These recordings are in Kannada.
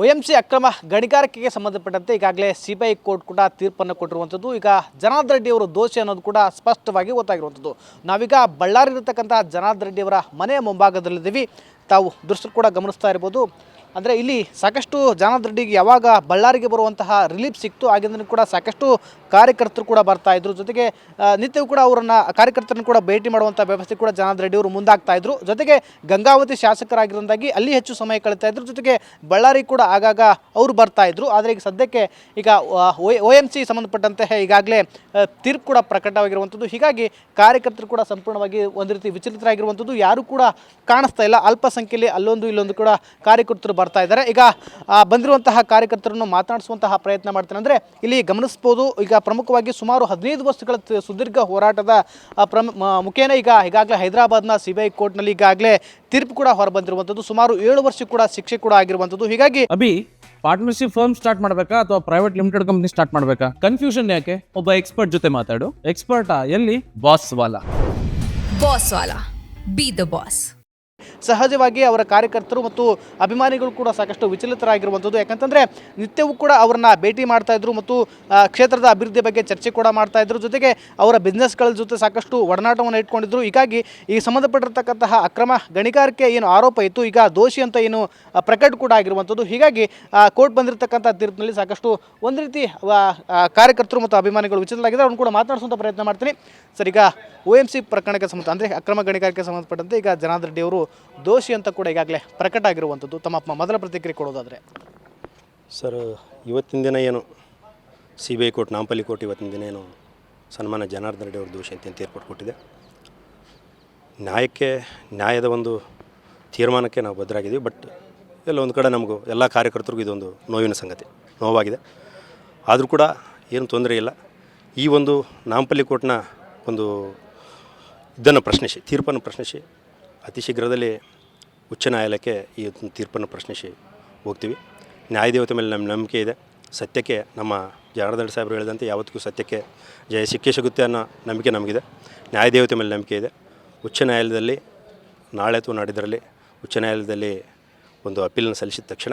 ಒ ಅಕ್ರಮ ಗಣಿಗಾರಿಕೆಗೆ ಸಂಬಂಧಪಟ್ಟಂತೆ ಈಗಾಗಲೇ ಸಿ ಬಿ ಐ ಕೋರ್ಟ್ ಕೂಡ ತೀರ್ಪನ್ನು ಕೊಟ್ಟಿರುವಂಥದ್ದು. ಈಗ ಜನಾರ್ದನ್ ರೆಡ್ಡಿ ಅವರು ದೋಷಿ ಅನ್ನೋದು ಕೂಡ ಸ್ಪಷ್ಟವಾಗಿ ಗೊತ್ತಾಗಿರುವಂಥದ್ದು. ನಾವೀಗ ಬಳ್ಳಾರಿ ಇರತಕ್ಕಂಥ ಜನಾರ್ದನ್ ರೆಡ್ಡಿ ಅವರ ಮನೆಯ ಮುಂಭಾಗದಲ್ಲಿದ್ದೀವಿ. ತಾವು ದೃಶ್ಯ ಕೂಡ ಗಮನಿಸ್ತಾ ಇರ್ಬೋದು. ಅಂದರೆ ಇಲ್ಲಿ ಸಾಕಷ್ಟು ಜನಾರ್ದನ್ ಯಾವಾಗ ಬಳ್ಳಾರಿಗೆ ಬರುವಂತಹ ರಿಲೀಫ್ ಸಿಕ್ತು ಆಗಿಂದ ಕೂಡ ಸಾಕಷ್ಟು ಕಾರ್ಯಕರ್ತರು ಕೂಡ ಬರ್ತಾ ಇದ್ರು. ಜೊತೆಗೆ ನಿತ್ಯವೂ ಕೂಡ ಅವರನ್ನು, ಕಾರ್ಯಕರ್ತರನ್ನು ಕೂಡ ಭೇಟಿ ಮಾಡುವಂಥ ವ್ಯವಸ್ಥೆ ಕೂಡ ಜನಾರ್ದ ರೆಡ್ಡಿ ಅವರು ಮುಂದಾಗ್ತಾ ಇದ್ರು. ಜೊತೆಗೆ ಗಂಗಾವತಿ ಶಾಸಕರಾಗಿರೋದಾಗಿ ಅಲ್ಲಿ ಹೆಚ್ಚು ಸಮಯ ಕಳೀತಾ ಇದ್ರು. ಜೊತೆಗೆ ಬಳ್ಳಾರಿ ಕೂಡ ಆಗಾಗ ಅವರು ಬರ್ತಾ ಇದ್ರು. ಆದರೆ ಈಗ ಸದ್ಯಕ್ಕೆ ಈಗ ಒ ಎಂ ಸಿ ಸಂಬಂಧಪಟ್ಟಂತೆ ಈಗಾಗಲೇ ತೀರ್ಪು ಕೂಡ ಪ್ರಕಟವಾಗಿರುವಂಥದ್ದು ಹೀಗಾಗಿ ಕಾರ್ಯಕರ್ತರು ಕೂಡ ಸಂಪೂರ್ಣವಾಗಿ ಒಂದು ರೀತಿ ವಿಚಲಿತರಾಗಿರುವಂಥದ್ದು ಯಾರು ಕೂಡ ಕಾಣಿಸ್ತಾ ಇಲ್ಲ. ಅಲ್ಪಸಂಖ್ಯೆಯಲ್ಲಿ ಅಲ್ಲೊಂದು ಇಲ್ಲೊಂದು ಕೂಡ ಕಾರ್ಯಕರ್ತರು ಬರ್ತಾ ಇದ್ದಾರೆ. ಈಗ ಬಂದಿರುವಂತಹ ಕಾರ್ಯಕರ್ತರನ್ನು ಮಾತನಾಡಿಸುವಂತಹ ಪ್ರಯತ್ನ ಮಾಡ್ತಾರೆ ಅಂದರೆ ಇಲ್ಲಿ ಗಮನಿಸ್ಬೋದು ಈಗ ಪ್ರಮುಖವಾಗಿ ಸುಮಾರು ಹದಿನೈದು ವರ್ಷಗಳ ಸುದೀರ್ಘ ಹೋರಾಟದ ಪ್ರಮ ಮುಖೇನ ಈಗ ಈಗಾಗಲೇ ಹೈದರಾಬಾದ್ನ ಸಿ ಬಿ ಐ ಕೋರ್ಟ್ನಲ್ಲಿ ಈಗಾಗಲೇ ತೀರ್ಪು ಕೂಡ ಹೊರಬಂದಿರುವಂಥದ್ದು. ಸುಮಾರು ಏಳು ವರ್ಷ ಕೂಡ ಶಿಕ್ಷೆ ಕೂಡ ಆಗಿರುವಂಥದ್ದು. ಹೀಗಾಗಿ ಅಭಿ ಪಾರ್ಟ್ನರ್ಶಿಪ್ ಫರ್ಮ್ ಸ್ಟಾರ್ಟ್ ಮಾಡಬೇಕಾ ಅಥವಾ ಪ್ರೈವೇಟ್ ಲಿಮಿಟೆಡ್ ಕಂಪ್ನಿ ಸ್ಟಾರ್ಟ್ ಮಾಡಬೇಕಾ? ಕನ್ಫ್ಯೂಷನ್ ಯಾಕೆ? ಒಬ್ಬ ಎಕ್ಸ್ಪರ್ಟ್ ಜೊತೆ ಮಾತಾಡು. ಎಕ್ಸ್ಪರ್ಟಾ ಎಲ್ಲಿ? Bosswallah. Bosswallah. Be the boss ಸಹಜವಾಗಿ ಅವರ ಕಾರ್ಯಕರ್ತರು ಮತ್ತು ಅಭಿಮಾನಿಗಳು ಕೂಡ ಸಾಕಷ್ಟು ವಿಚಲಿತರಾಗಿರುವಂಥದ್ದು. ಯಾಕಂತಂದರೆ ನಿತ್ಯವೂ ಕೂಡ ಅವರನ್ನ ಭೇಟಿ ಮಾಡ್ತಾ ಮತ್ತು ಕ್ಷೇತ್ರದ ಅಭಿವೃದ್ಧಿ ಬಗ್ಗೆ ಚರ್ಚೆ ಕೂಡ ಮಾಡ್ತಾ ಇದ್ರು. ಜೊತೆಗೆ ಅವರ ಬಿಸ್ನೆಸ್ಗಳ ಜೊತೆ ಸಾಕಷ್ಟು ಒಡನಾಟವನ್ನು ಇಟ್ಕೊಂಡಿದ್ರು. ಹೀಗಾಗಿ ಈ ಸಂಬಂಧಪಟ್ಟಿರ್ತಕ್ಕಂತಹ ಅಕ್ರಮ ಗಣಿಗಾರಿಕೆ ಏನು ಆರೋಪ ಇತ್ತು, ಈಗ ದೋಷಿ ಅಂತ ಏನು ಪ್ರಕಟ ಕೂಡ ಆಗಿರುವಂಥದ್ದು. ಹೀಗಾಗಿ ಕೋರ್ಟ್ ಬಂದಿರತಕ್ಕಂಥ ತೀರ್ಪಿನಲ್ಲಿ ಸಾಕಷ್ಟು ಒಂದು ರೀತಿ ಕಾರ್ಯಕರ್ತರು ಮತ್ತು ಅಭಿಮಾನಿಗಳು ವಿಚಾರಲಾಗಿದೆ ಅವ್ರನ್ನ ಕೂಡ ಮಾತನಾಡಿಸುವಂಥ ಪ್ರಯತ್ನ ಮಾಡ್ತೀನಿ. ಸರ್ ಈಗ ಒ ಎಂ ಸಿ ಪ್ರಕರಣಕ್ಕೆ ಸಂಬಂಧ ಅಂದರೆ ಅಕ್ರಮ ಗಣಿಗಾರಿಕೆ ಸಂಬಂಧಪಟ್ಟಂತೆ ಈಗ ಜನಾರ್ದನ್ ರೆಡ್ಡಿ ಅವರು ದೋಷಿ ಅಂತ ಕೂಡ ಈಗಾಗಲೇ ಪ್ರಕಟ ಆಗಿರುವಂಥದ್ದು ತಮ್ಮ ಮೊದಲ ಪ್ರತಿಕ್ರಿಯೆ ಕೊಡೋದಾದರೆ. ಸರ್, ಇವತ್ತಿನ ದಿನ ಏನು? C B I court, Nampally court ಇವತ್ತಿನ ದಿನ ಏನು ಸನ್ಮಾನ ಜನಾರ್ದನ್ ರೆಡ್ಡಿ ಅವರು ದೋಷಿ ಅಂತ ತೀರ್ಪು ಕೊಟ್ಟಿದೆ ನ್ಯಾಯಕ್ಕೆ, ನ್ಯಾಯದ ಒಂದು ತೀರ್ಮಾನಕ್ಕೆ ನಾವು ಬದ್ಧರಾಗಿದ್ದೀವಿ ಬಟ್ ಎಲ್ಲ ಒಂದು ಕಡೆ ನಮಗೂ ಎಲ್ಲ ಕಾರ್ಯಕರ್ತರಿಗೂ ಇದೊಂದು ನೋವಿನ ಸಂಗತಿ, ನೋವಾಗಿದೆ. ಆದರೂ ಕೂಡ ಏನು ತೊಂದರೆ ಇಲ್ಲ. ಈ ಒಂದು ನಾಂಪಲ್ಲಿ ಕೋರ್ಟ್ನ ಒಂದು ಇದನ್ನು ಪ್ರಶ್ನಿಸಿ, ತೀರ್ಪನ್ನು ಪ್ರಶ್ನಿಸಿ. ಅತಿ ಶೀಘ್ರದಲ್ಲಿ ಉಚ್ಚ ನ್ಯಾಯಾಲಯಕ್ಕೆ ಈ ತೀರ್ಪನ್ನು ಪ್ರಶ್ನಿಸಿ ಹೋಗ್ತೀವಿ. ನ್ಯಾಯದೇವತೆ ಮೇಲೆ ನಮ್ಮ ನಂಬಿಕೆ ಇದೆ. ಸತ್ಯಕ್ಕೆ ನಮ್ಮ ಜನಾರ್ದನ್ ಸಾಹೇಬರು ಹೇಳಿದಂತೆ ಯಾವತ್ತಿಗೂ ಸತ್ಯಕ್ಕೆ ಜಯ ಸಿಕ್ಕೇ ಸಿಗುತ್ತೆ ಅನ್ನೋ ನಂಬಿಕೆ ನಮಗಿದೆ. ನ್ಯಾಯದೇವತೆ ಮೇಲೆ ನಂಬಿಕೆ ಇದೆ. ಉಚ್ಚ ನ್ಯಾಯಾಲಯದಲ್ಲಿ, ನಾಳೆ ಅಥವಾ ನಾಡಿದ್ದರಲ್ಲಿ ಉಚ್ಚ ನ್ಯಾಯಾಲಯದಲ್ಲಿ ಒಂದು ಅಪೀಲನ್ನು ಸಲ್ಲಿಸಿದ ತಕ್ಷಣ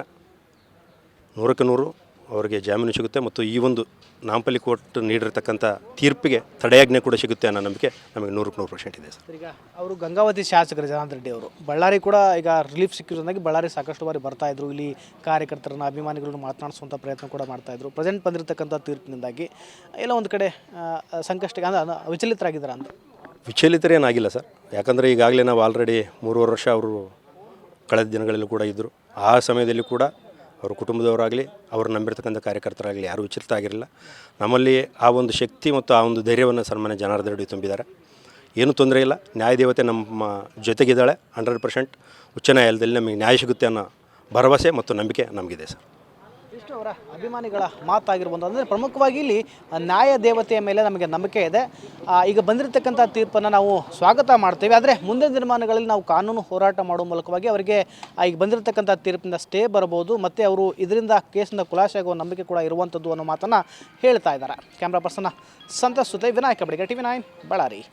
ನೂರಕ್ಕೆ ನೂರು ಅವರಿಗೆ ಜಾಮೀನು ಸಿಗುತ್ತೆ ಮತ್ತು ಈ ಒಂದು ನಾಂಪಲ್ಲಿ ಕೋರ್ಟ್ ನೀಡಿರತಕ್ಕಂಥ ತೀರ್ಪಿಗೆ ತಡೆಯಾಜ್ಞೆ ಕೂಡ ಸಿಗುತ್ತೆ ಅನ್ನೋ ನಂಬಿಕೆ ನಮಗೆ ನೂರಕ್ಕೆ ನೂರು ಪರ್ಸೆಂಟ್ ಇದೆ ಸರ್. ಈಗ ಅವರು ಗಂಗಾವತಿ ಶಾಸಕರು ಜನಾರ್ದನ್ ರೆಡ್ಡಿ ಅವರು. ಬಳ್ಳಾರಿ ಕೂಡ ಈಗ ರಿಲೀಫ್ ಸಿಕ್ಕಿರೋದಾಗಿ ಬಳ್ಳಾರಿ ಸಾಕಷ್ಟು ಬಾರಿ ಬರ್ತಾ ಇದ್ರು. ಇಲ್ಲಿ ಕಾರ್ಯಕರ್ತರನ್ನ ಅಭಿಮಾನಿಗಳನ್ನು ಮಾತನಾಡಿಸುವಂಥ ಪ್ರಯತ್ನ ಕೂಡ ಮಾಡ್ತಾ ಇದ್ರು. ಪ್ರೆಸೆಂಟ್ ಬಂದಿರತಕ್ಕಂಥ ತೀರ್ಪಿನಿಂದಾಗಿ ಎಲ್ಲ ಒಂದು ಕಡೆ ಸಂಕಷ್ಟಕ್ಕೆ ಅಂದ್ರೆ ವಿಚಲಿತರಾಗಿದ್ದಾರೆ ಅಂತ? ವಿಚಲಿತರೇನಾಗಿಲ್ಲ ಸರ್. ಯಾಕಂದರೆ ಈಗಾಗಲೇ ನಾವು ಆಲ್ರೆಡಿ ಮೂರುವರೆ ವರ್ಷ ಅವರು ಕಳೆದ ದಿನಗಳಲ್ಲೂ ಕೂಡ ಇದ್ದರು ಆ ಸಮಯದಲ್ಲಿ ಕೂಡ ಅವ್ರ ಕುಟುಂಬದವರಾಗಲಿ, ಅವರು ನಂಬಿರ್ತಕ್ಕಂಥ ಕಾರ್ಯಕರ್ತರಾಗಲಿ ಯಾರೂ ವಿಚಲಿತ ಆಗಿರಲಿಲ್ಲ. ನಮ್ಮಲ್ಲಿ ಆ ಒಂದು ಶಕ್ತಿ ಮತ್ತು ಆ ಒಂದು ಧೈರ್ಯವನ್ನು ಸನ್ಮಾನ್ಯ ಜನಾರ್ದನ ತುಂಬಿದ್ದಾರೆ. ಏನೂ ತೊಂದರೆ ಇಲ್ಲ. ನ್ಯಾಯದೇವತೆ ನಮ್ಮ ಜೊತೆಗಿದ್ದಾಳೆ, ಹಂಡ್ರೆಡ್ ಪರ್ಸೆಂಟ್. ಉಚ್ಚ ನ್ಯಾಯಾಲಯದಲ್ಲಿ ನಮಗೆ ನ್ಯಾಯ ಸಿಗುತ್ತೆ ಅನ್ನೋ ಭರವಸೆ ಮತ್ತು ನಂಬಿಕೆ ನಮಗಿದೆ ಸರ್. ಇಷ್ಟು ಅವರ ಅಭಿಮಾನಿಗಳ ಮಾತಾಗಿರ್ಬೋದು ಅಂದರೆ ಪ್ರಮುಖವಾಗಿ ಇಲ್ಲಿ ನ್ಯಾಯ ದೇವತೆಯ ಮೇಲೆ ನಮಗೆ ನಂಬಿಕೆ ಇದೆ. ಈಗ ಬಂದಿರತಕ್ಕಂಥ ತೀರ್ಪನ್ನು ನಾವು ಸ್ವಾಗತ ಮಾಡ್ತೇವೆ. ಆದರೆ ಮುಂದಿನ ದಿನಮಾನಗಳಲ್ಲಿ ನಾವು ಕಾನೂನು ಹೋರಾಟ ಮಾಡುವ ಮೂಲಕವಾಗಿ ಅವರಿಗೆ ಈಗ ಬಂದಿರತಕ್ಕಂಥ ತೀರ್ಪಿಂದ ಸ್ಟೇ ಬರಬಹುದು. ಮತ್ತು ಅವರು ಇದರಿಂದ ಕೇಸಿಂದ ಖುಲಾಸೆ ಆಗುವ ನಂಬಿಕೆ ಕೂಡ ಇರುವಂಥದ್ದು ಅನ್ನೋ ಮಾತನ್ನು ಹೇಳ್ತಾ ಇದ್ದಾರೆ. ಕ್ಯಾಮ್ರಾ ಪರ್ಸನ್ನ ಸಂತೋಷ್ ಸುತೆ, ವಿನಾಯಕ ಬಡಿಗೆ ಟಿವಿ ನೈನ್, ಬಳ್ಳಾರಿ.